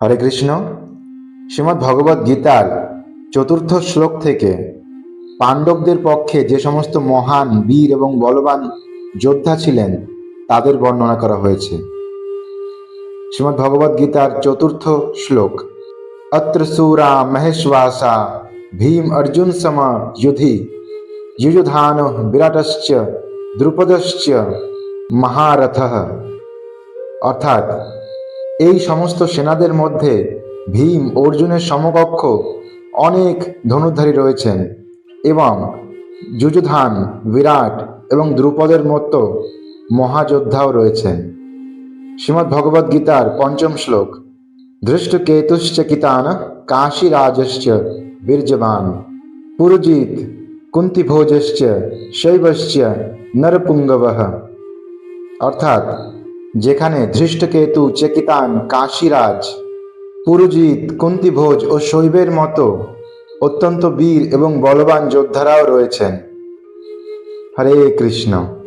হরে কৃষ্ণ। শ্রীমদ্ ভগবদ্ গীতার চতুর্থ শ্লোক থেকে পাণ্ডবদের পক্ষে যে সমস্ত মহান, বীর এবং বলবান যোদ্ধা ছিলেন, তাদের বর্ণনা করা হয়েছে। শ্রীমদ্ ভগবদ্ গীতার চতুর্থ শ্লোক, অত্র সুরা মহেশ্বাসা ভীম অর্জুন সম যুধি যুযুধান বিরাটশ্চ দ্রুপদশ্চ মহারথ। অর্থাৎ এই সমস্ত সেনাদের মধ্যে ভীম, অর্জুনের সমকক্ষ অনেক ধনুর্ধারী রয়েছেন এবং যুযুধান, বিরাট এবং দ্রুপদের মতো মহাযোদ্ধাও রয়েছেন। শ্রীমদ্ ভগবদ গীতার পঞ্চম শ্লোক ধৃষ্টকেতুশ্চকিতান কাশীরাজশ্চ বীর্যবান, পুরজিৎ কুন্তিভোজশ্চ শৈবশ্চ নরপুঙ্গব। অর্থাৎ যেখানে ধৃষ্টকেতু, চেকিতান, কাশীরাজ, পুরুজিৎ, কুন্তিভোজ ও শৈবের মতো অত্যন্ত বীর এবং বলবান যোদ্ধারাও রয়েছেন। হরে কৃষ্ণ।